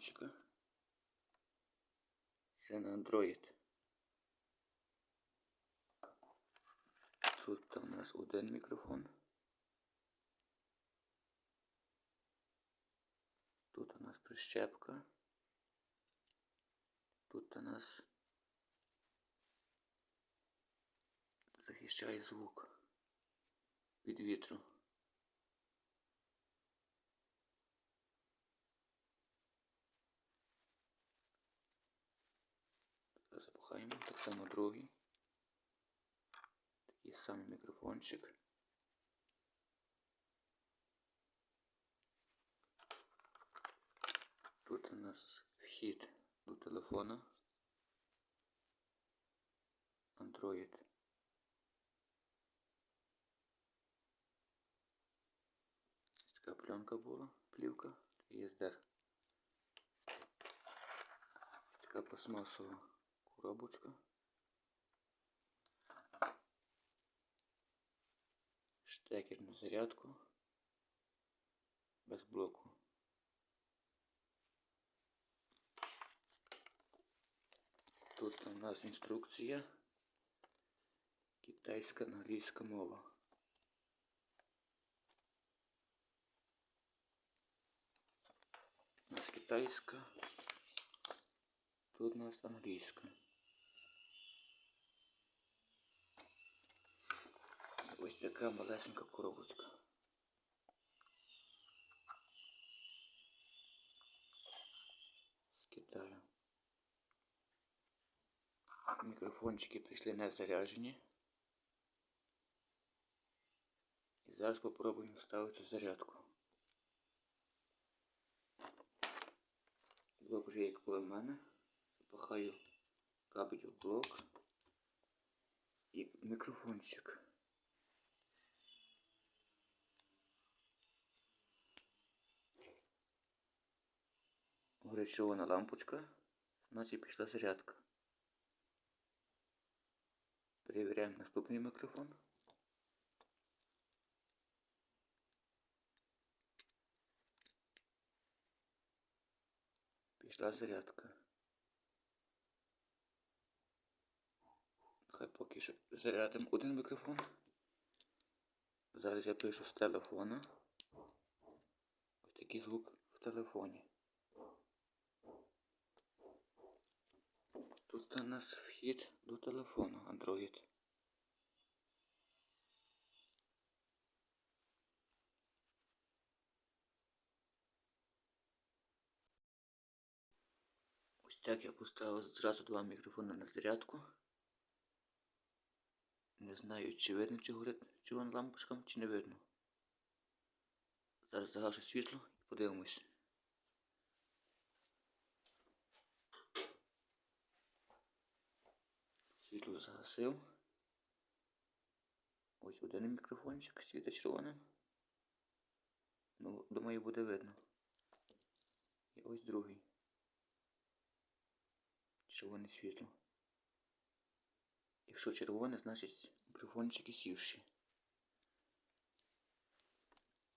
мікрофончика. Це на Android. Тут у нас один мікрофон. Тут у нас прищепка. Тут у нас захищає звук від вітру. Так само другий. Такий самий мікрофончик. Тут у нас вхід до телефона. Android. Така пленка була, плівка SDR. Така пластмасова коробочка. Штекер на зарядку. Без блоку. Тут у нас інструкція. Китайська англійська мова. У нас китайська. Тут у нас англійська. Ось така малесенька коробочка. З Китаю. Мікрофончики прийшли не заряджені. І зараз попробуємо вставити зарядку. Блок вже як було в мене. Запахаю кабель в блок і мікрофончик. Червона лампочка, значить пішла зарядка. Перевіряємо наступний мікрофон. Пішла зарядка. Хай поки що зарядимо один мікрофон. Зараз я пишу з телефона. Ось такий звук в телефоні. Тут у нас вхід до телефону Android. Ось так я поставив зразу два мікрофони на зарядку. Не знаю, чи видно, чи горить червона лампочка, чи не видно. Зараз загашу світло і подивимось. Світло загасив. Ось один мікрофончик світить червоним. Ну, думаю, буде видно. І ось другий. Червоне світло. Якщо червоне, значить мікрофончики сівші.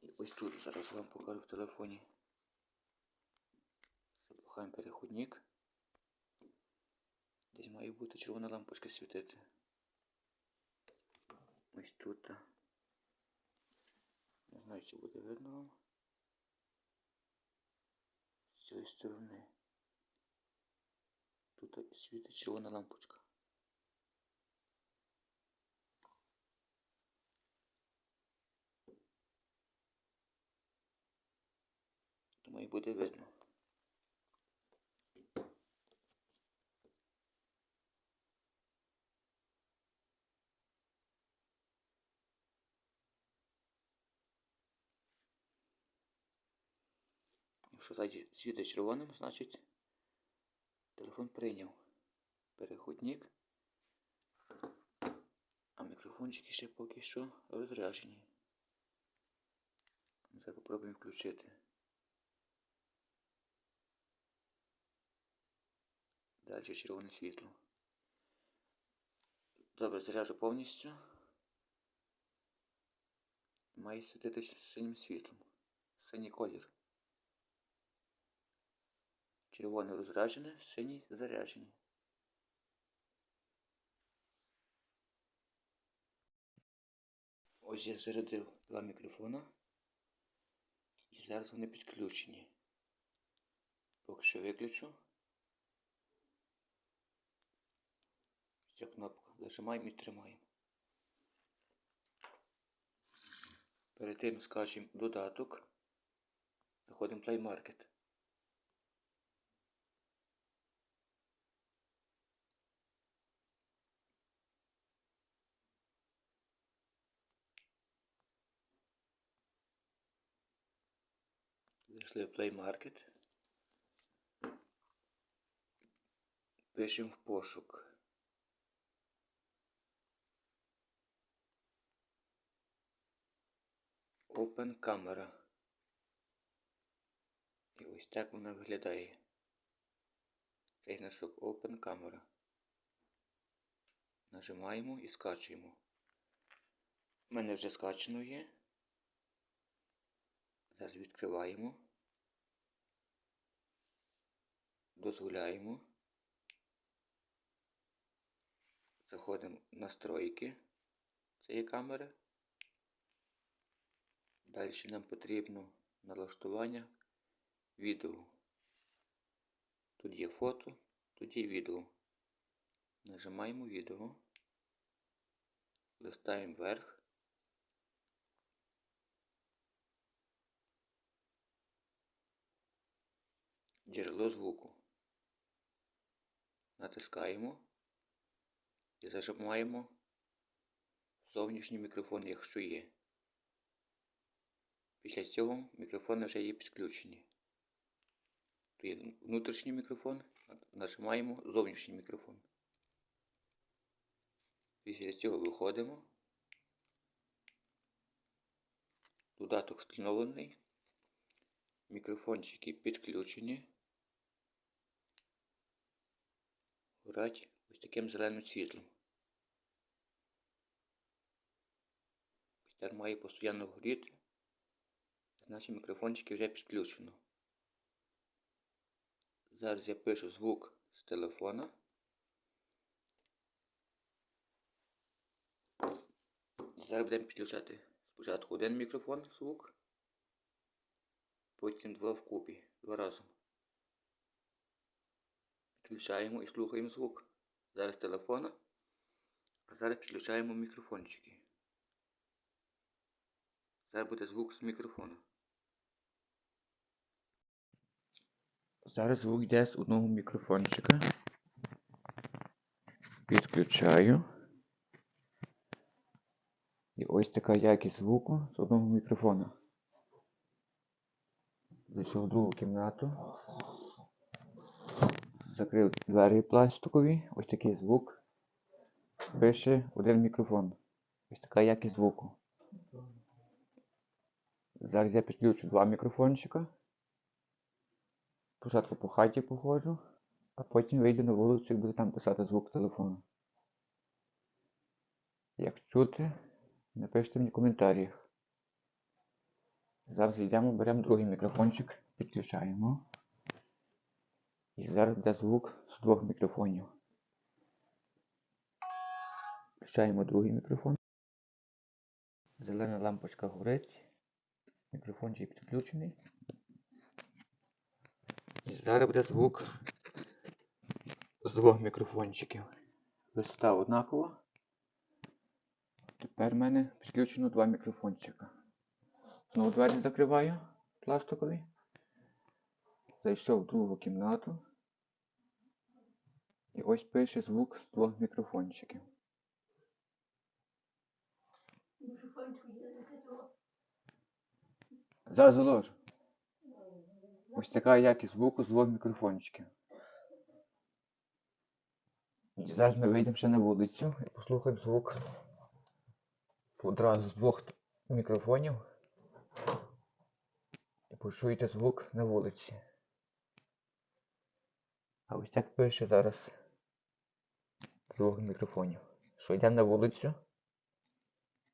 І ось тут зараз вам покажу в телефоні. Запухаємо переходник. Десь має бути червона лампочка світити. Ось тут. Не знаю, чи буде видно вам. З цієї сторони. Тут світить червона лампочка. Думаю, буде видно. Якщо світить червоним, значить телефон прийняв переходник, а мікрофончики ще поки що розряджені. Зараз попробуємо включити. Далі червоне світло. Добре, заряджу повністю. Має світити синім світлом. Синій колір. Червоне розряджене, синій заряджений. Ось я зарядив два мікрофона. І зараз вони підключені. Поки що виключу. Ця кнопка зажимаємо і тримаємо. Перед тим скачемо додаток. Заходимо в Play Market. В Play Market. Пишемо в пошук. Open Camera. І ось так вона виглядає. Цей значок Open Camera. Нажимаємо і скачуємо. У мене вже скачано є. Зараз відкриваємо. Дозволяємо. Заходимо в настройки цієї камери. Далі нам потрібно налаштування відео. Тут є фото, тут є відео. Нажимаємо відео, листаємо вверх. Джерело звуку. Натискаємо і зажимаємо зовнішній мікрофон, якщо є. Після цього мікрофони вже є підключені. Тут є внутрішній мікрофон, нажимаємо зовнішній мікрофон. Після цього виходимо. Додаток встановлений. Мікрофончики підключені. Горять ось таким зеленим світлом. Так має постійно горіти. Наші мікрофончики вже підключено. Зараз я пишу звук з телефона. Зараз будемо підключати спочатку один мікрофон звук, потім два вкупі, два разом. Підключаємо і слухаємо звук. Зараз телефона, а зараз підключаємо мікрофончики. Зараз буде звук з мікрофона. Зараз звук йде з одного мікрофончика. Підключаю. І ось така якість звуку з одного мікрофона. Зайшов в другу кімнату. Закрив двері пластикові. Ось такий звук. Пише один мікрофон. Ось така якість звуку. Зараз я підключу два мікрофончика. Спочатку по хаті походжу, а потім вийду на вулицю і буду там писати звук телефону. Як чути, напишіть мені в коментарях. Зараз йдемо, беремо другий мікрофончик, підключаємо. І зараз буде звук з двох мікрофонів. Включаємо другий мікрофон. Зелена лампочка горить. Мікрофончик підключений. І зараз буде звук з двох мікрофончиків. Висота однакова. Тепер в мене підключено два мікрофончика. Знову двері закриваю пластикові. Зайшов в другу кімнату. І ось пише звук з двох мікрофончиків. Зараз заложу. Ось така якість звуку з двох мікрофончиків. І зараз ми вийдемо ще на вулицю і послухаємо звук одразу з двох мікрофонів. І почуєте звук на вулиці. А ось так пише зараз з двох мікрофонів. Що йдемо на вулицю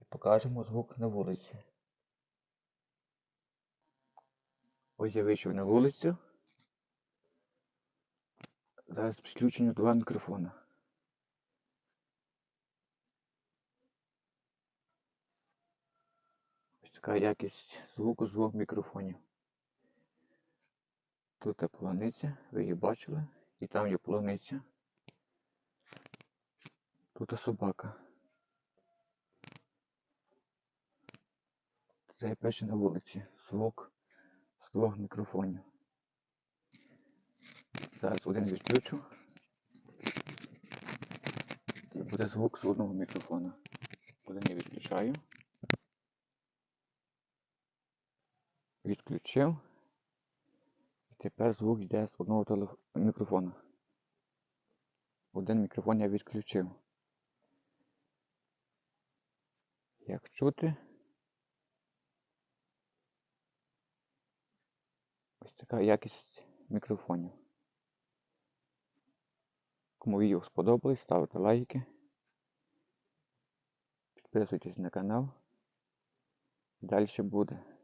і покажемо звук на вулиці. Ось я вийшов на вулицю. Зараз підключені два мікрофона. Ось така якість звуку з двох мікрофонів. Тут є полуниця, ви її бачили, і там є полуниця. Тут собака. Це я на вулиці. Звук з двох мікрофонів. Зараз один відключу. Це буде звук з одного мікрофона. Один я відключаю. Відключив. Тепер звук йде з одного телеф... мікрофона. Один мікрофон я відключив. Як чути? Ось така якість мікрофонів. Кому відео сподобалось, ставте лайки. Підписуйтесь на канал. Далі буде.